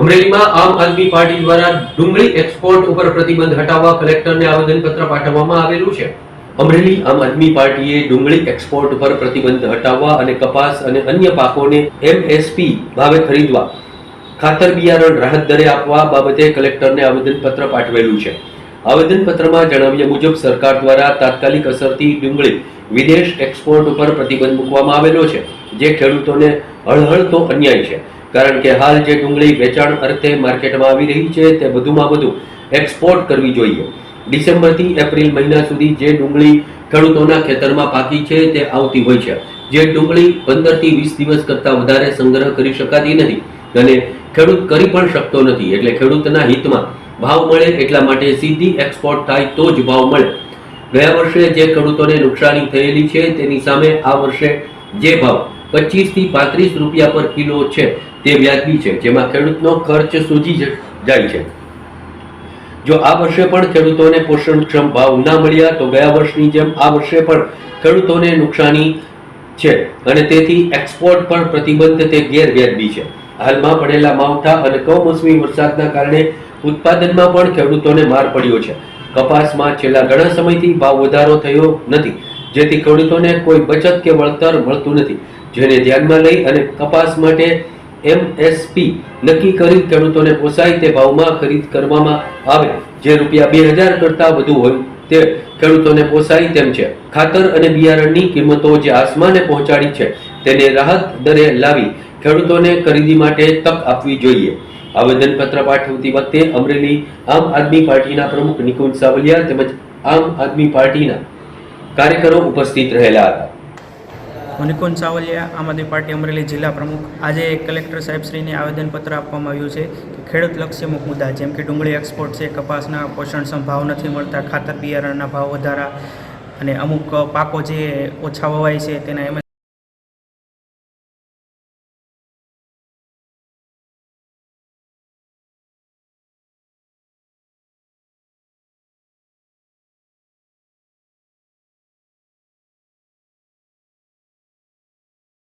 અમરેલીમાં આમ આદમી પાર્ટી દ્વારા ડુંગળી એક્સપોર્ટ ઉપર પ્રતિબંધ હટાવવા કલેક્ટરને આવેદનપત્ર પાઠવવામાં આવેલું છે. અમરેલી આમ આદમી પાર્ટીએ ડુંગળી એક્સપોર્ટ પર પ્રતિબંધ હટાવવા અને કપાસ અને અન્ય પાકોને એમએસપી ભાવે ખરીદવા, ખાતર બિયારણ રાહત દરે આપવા બાબતે કલેક્ટરને આવેદનપત્ર પાઠવેલું છે. આવેદનપત્રમાં જણાવ્યા મુજબ સરકાર દ્વારા તાત્કાલિક અસરથી ડુંગળી વિદેશ એક્સપોર્ટ ઉપર પ્રતિબંધ મૂકવામાં આવેલો છે. જે ખેડૂતોને હળહળતો અન્યાય છે. કારણ કે હાલ જે ડુંગળી વેચાણ અર્થે માર્કેટમાં આવી રહી છે, તે વધુમાં વધુ એક્સપોર્ટ કરવી જોઈએ. ડિસેમ્બરથી એપ્રિલ મહિના સુધી જે ડુંગળી ખેડૂતોના ખેતરમાં પાકી છે, તે આવતી હોય છે. જે ડુંગળી પંદરથી વીસ દિવસ કરતાં વધારે સંગ્રહ કરી શકાતી નથી અને ખેડૂત કરી પણ શકતો નથી. એટલે ખેડૂતના હિતમાં ભાવ મળે એટલા માટે સીધી એક્સપોર્ટ થાય તો જ ભાવ મળે. ગયા વર્ષે જે ખેડૂતોને નુકસાની થયેલી છે, તેની સામે આ વર્ષે જે ભાવ પચીસથી પાંત્રીસ રૂપિયા પર કિલો છે. તે વ્યાજબી છે, જેમાં ખેડૂતનો ખર્ચ સૂજી જાય છે. જો આ વર્ષે પણ ખેડૂતોને પોષણક્ષમ ભાવ ના મળ્યા, તો ગયા વર્ષની જેમ આ વર્ષે પણ ખેડૂતોને નુકસાની છે અને તેથી એક્સપોર્ટ પર પ્રતિબંધ તે ગેરવ્યાજબી છે. હાલમાં પડેલા માવઠા અને કમોસમી વરસાદના કારણે ઉત્પાદનમાં પણ ખેડૂતોને માર પડ્યો છે. કપાસમાં છેલ્લા ઘણા સમયથી ભાવ વધારો થયો નથી, જેથી ખેડૂતોને કોઈ બચત કે વળતર મળતું નથી. જેને ધ્યાનમાં લઈ અને કપાસ માટે એમએસપી નક્કી કરી ખેડૂતોને પોસાય તે ભાવમાં ખરીદ કરવામાં આવે. જે રૂપિયા બે હજાર કરતા વધુ હોય તે ખેડૂતોને પોસાય તેમ છે. ખાતર અને બિયારણની કિંમતો જે આસમાને પહોંચાડી છે, તેને રાહત દરે લાવી ખેડૂતોને ખરીદી માટે તક આપવી જોઈએ. આવેદનપત્ર પાઠવતી વખતે અમરેલી આમ આદમી પાર્ટીના પ્રમુખ નિકુંજ સાવલિયા તેમજ આમ આદમી પાર્ટીના કાર્યકરો ઉપસ્થિત રહેલા હતા. મનિકુંજ સાવલિયા આમ આદમી પાર્ટી અમરેલી જિલ્લા પ્રમુખ. આજે કલેક્ટર સાહેબશ્રીને આવેદનપત્ર આપવામાં આવ્યું છે કે ખેડૂત અમુક મુદ્દા, જેમ કે ડુંગળી એક્સપોર્ટ છે, કપાસના પોષણક્ષમ ભાવ નથી મળતા, ખાતર બિયારણના ભાવ વધારા અને અમુક પાકો જે ઓછા વવાય છે તેના એમ